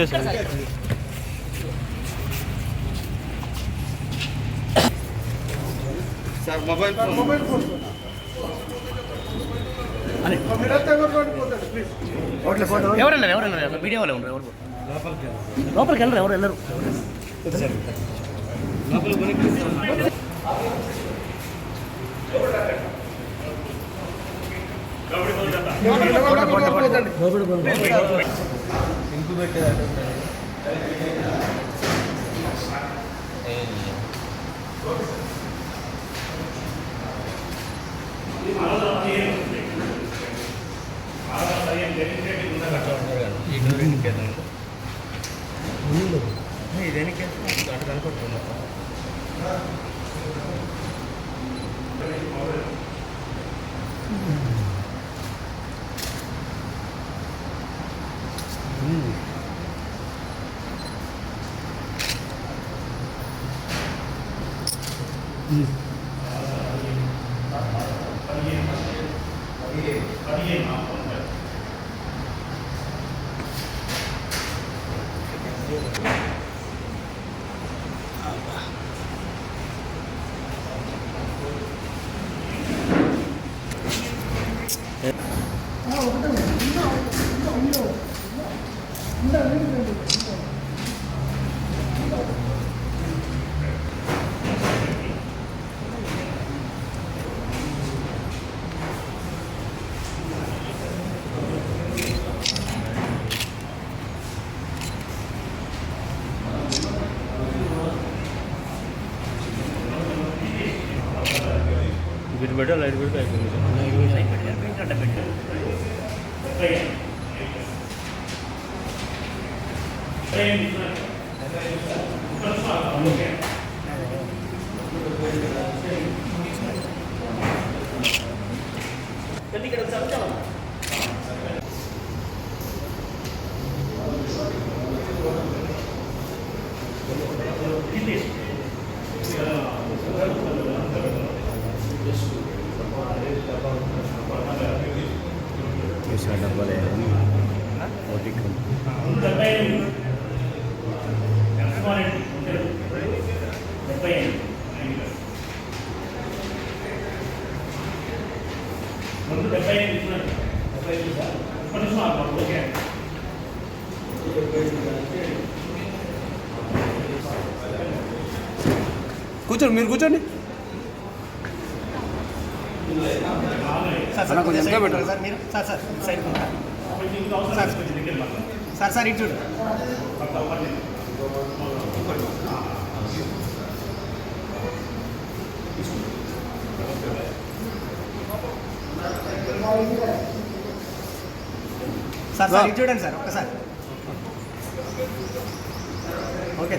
ఇదే sir mobile phone phone media వాళ్ళు ఎవరు లోపలికి వెళ్ళరు ఎవరు వెళ్ళరు పెట్టేది 嗯。ఇక్కడ చదువుతామా డబ్బలే ఓటికం కూర్చోండి మీరు కూర్చోండి. సార్ సార్ కొంచెం సైడ్ పెట్టండి. సార్ మీరు sir sir side sir sir sir ఇటు చూడు. సార్ సార్ ఇటు చూడండి సార్ ఒక్కసారి. ఓకే.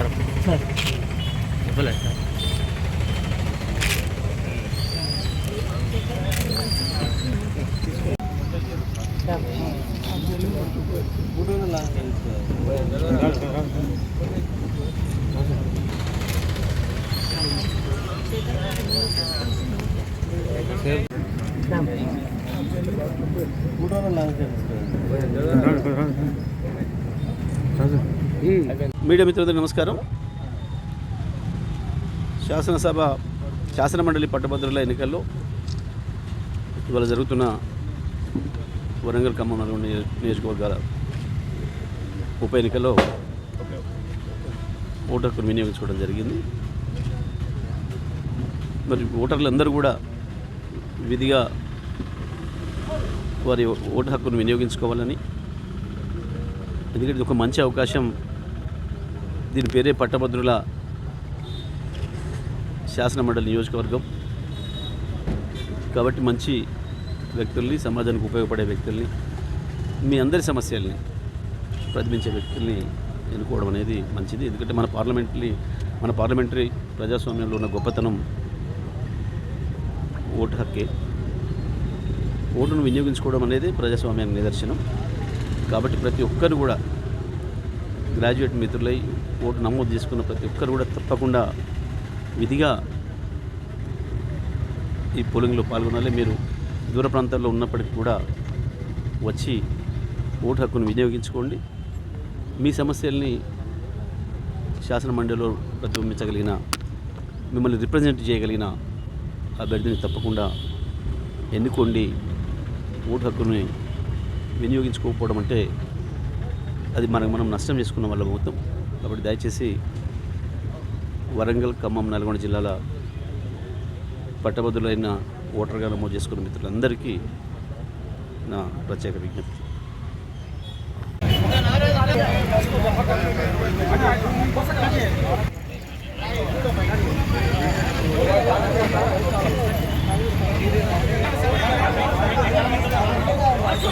అయిపోయిందా ఒక నిమిషం ఇవ్వలేదు మీడియా మిత్రులకు నమస్కారం. శాసనసభ శాసనమండలి పట్టభద్రుల ఎన్నికల్లో ఇవాళ జరుగుతున్న వరంగల్ ఖమ్మం నల్గొండ నియోజకవర్గాల ఉప ఎన్నికల్లో ఓటర్ హక్కును వినియోగించుకోవడం జరిగింది. మరి ఓటర్లందరూ కూడా విధిగా వారి ఓటు హక్కును వినియోగించుకోవాలని ఎందుకంటే ఇది ఒక మంచి అవకాశం దీని పేరే పట్టభద్రుల శాసనమండలి నియోజకవర్గం. కాబట్టి మంచి వ్యక్తుల్ని సమాజానికి ఉపయోగపడే వ్యక్తుల్ని మీ అందరి సమస్యల్ని ప్రతిబింబించే వ్యక్తుల్ని ఎన్నుకోవడం అనేది మంచిది. ఎందుకంటే మన పార్లమెంటరీ మన పార్లమెంటరీ ప్రజాస్వామ్యంలో ఉన్న గొప్పతనం ఓటు హక్కే. ఓటును వినియోగించుకోవడం అనేది ప్రజాస్వామ్యానికి నిదర్శనం. కాబట్టి ప్రతి ఒక్కరు కూడా గ్రాడ్యుయేట్ మిత్రులై ఓటు నమోదు చేసుకున్న ప్రతి ఒక్కరు కూడా తప్పకుండా విధిగా ఈ పోలింగ్లో పాల్గొనాలి. మీరు దూర ప్రాంతాల్లో ఉన్నప్పటికీ కూడా వచ్చి ఓటు హక్కును వినియోగించుకోండి. మీ సమస్యల్ని శాసన మండలిలో ప్రతిబింబించగలిగిన మిమ్మల్ని రిప్రజెంట్ చేయగలిగిన అభ్యర్థిని తప్పకుండా ఎన్నుకోండి. ఓటు హక్కుని వినియోగించుకోకపోవడం అంటే అది మనకు మనం నష్టం చేసుకున్న వాళ్ళం అవుతాం కాబట్టి దయచేసి వరంగల్ ఖమ్మం నల్గొండ జిల్లాల పట్టభద్రులైన ఓటర్గా నమోదు చేసుకున్న మిత్రులందరికీ నా ప్రత్యేక విజ్ఞప్తి. రావాలి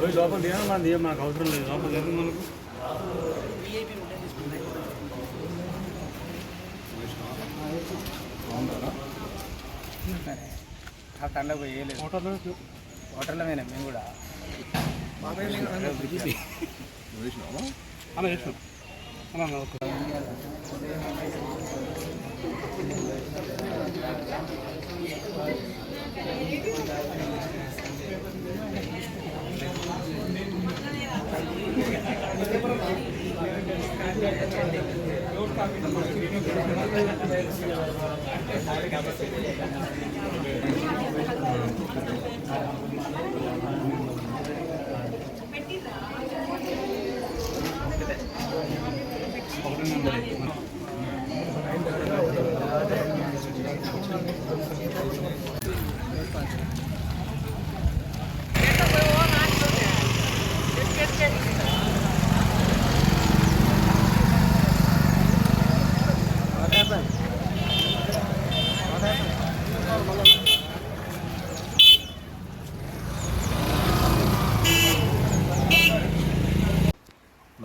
పోయి లోపల మనది ఏం మాకు అవసరం లేదు. లోపల లేదు మనకు. కండ పోయి వేయలేదు హోటల్లో పోయినా మేము కూడా అలా చేసినాం అలా అలా ఓకే.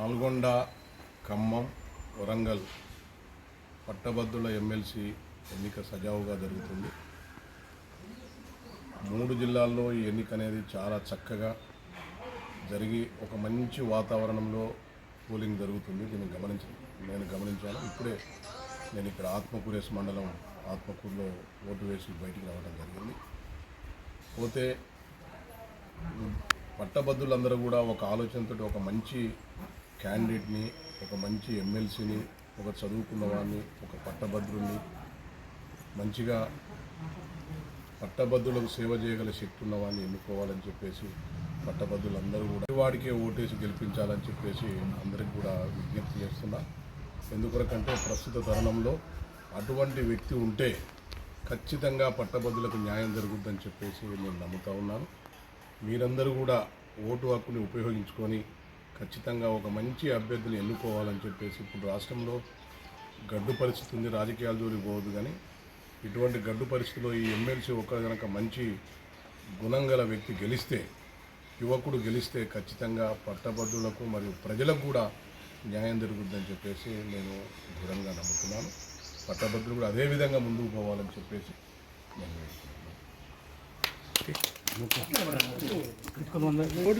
నల్గొండ ఖమ్మం వరంగల్ పట్టభద్రుల ఎమ్మెల్సీ ఎన్నిక సజావుగా జరుగుతుంది. మూడు జిల్లాల్లో ఈ ఎన్నిక అనేది చాలా చక్కగా జరిగి ఒక మంచి వాతావరణంలో పోలింగ్ జరుగుతుంది. దీన్ని గమనించ నేను గమనించాను. ఇప్పుడే నేను ఇక్కడ ఆత్మకూరేస్ మండలం ఆత్మకూరులో ఓటు వేసి బయటికి రావడం జరిగింది. పోతే పట్టభద్రులందరూ కూడా ఒక ఆలోచనతో ఒక మంచి క్యాండిడేట్ని ఒక మంచి ఎమ్మెల్సీని ఒక చదువుకున్న వాడిని ఒక పట్టభద్రుని మంచిగా పట్టభద్రులకు సేవ చేయగల శక్తి ఉన్న వాడిని ఎన్నుకోవాలని చెప్పేసి పట్టభద్రులందరూ కూడా వాడికే ఓటేసి గెలిపించాలని చెప్పేసి అందరికి కూడా విజ్ఞప్తి చేస్తున్నా. ఎందుకొరకంటే ప్రస్తుత తరుణంలో అటువంటి వ్యక్తి ఉంటే ఖచ్చితంగా పట్టభద్రులకు న్యాయం జరుగుద్దని చెప్పేసి నేను నమ్ముతా ఉన్నాను. మీరందరూ కూడా ఓటు హక్కుని ఉపయోగించుకొని ఖచ్చితంగా ఒక మంచి అభ్యర్థిని ఎన్నుకోవాలని చెప్పేసి ఇప్పుడు రాష్ట్రంలో గడ్డు పరిస్థితి ఉంది రాజకీయాలు దూరిపోవద్దు కానీ ఇటువంటి గడ్డు పరిస్థితిలో ఈ ఎమ్మెల్సీ ఒక కనుక మంచి గుణం గల వ్యక్తి గెలిస్తే యువకుడు గెలిస్తే ఖచ్చితంగా పట్టభద్రులకు మరియు ప్రజలకు కూడా న్యాయం జరుగుద్దని చెప్పేసి నేను దృఢంగా నమ్ముతున్నాను పట్టభద్రులు కూడా అదే విధంగా ముందుకు పోవాలని చెప్పేసి నేను ఓటు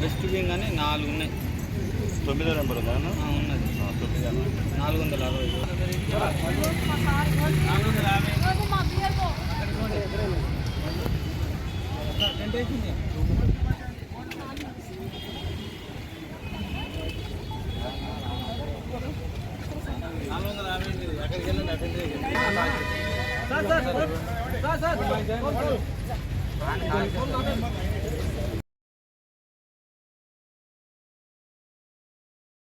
బెస్ట్ వింగ్ అని నాలుగు ఉన్నాయి తొమ్మిదో నెంబర్ ఉందా ఆ, ఉన్నది నాలుగు వందల అరవై నాలుగు వందల యాభై Con không.